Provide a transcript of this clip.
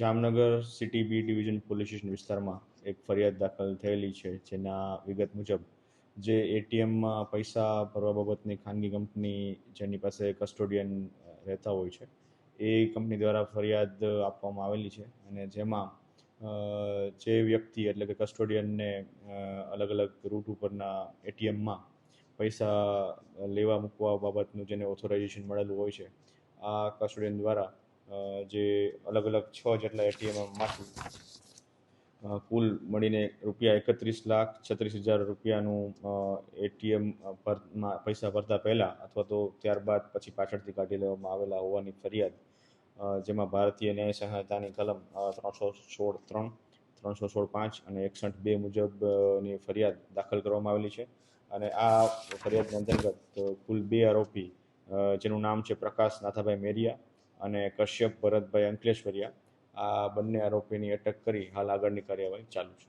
Jamnagar city B division police station વિસ્તારમાં એક ફરિયાદ દાખલ થયેલી છે, જેના વિગત મુજબ જે એટીએમમાં પૈસા ભરવા બાબતની ખાનગી કંપની જેની પાસે કસ્ટોડિયન રહેતા હોય છે, એ કંપની દ્વારા ફરિયાદ આપવામાં આવેલી છે અને જેમાં જે વ્યક્તિ એટલે કે કસ્ટોડિયનને અલગ અલગ રૂટ ઉપરના એટીએમમાં પૈસા લેવા મૂકવા બાબતનું જેને ઓથોરાઇઝેશન મળેલું હોય છે, આ કસ્ટોડિયન દ્વારા જે અલગ અલગ છ જેટલા એટીએમમાંથી કુલ મળીને રૂપિયા એકત્રીસ લાખ છત્રીસ હજાર રૂપિયાનું એટીએમ પરમાં પૈસા ભરતા પહેલાં અથવા તો ત્યારબાદ પછી પાછળથી કાઢી લેવામાં આવેલા હોવાની ફરિયાદ જેમાં ભારતીય ન્યાય સંહિતાની કલમ ત્રણસો સોળ ત્રણ, ત્રણસો સોળ પાંચ અને એકસઠ બે મુજબની ફરિયાદ દાખલ કરવામાં આવેલી છે. અને આ ફરિયાદની અંતર્ગત કુલ બે આરોપી જેનું નામ છે પ્રકાશ નાથાભાઈ મેરિયા અને કશ્યપ ભરતભાઈ અંકલેશ્વરિયા આ બંને આરોપીની અટક કરી હાલ આગળની કાર્યવાહી ચાલુ છે.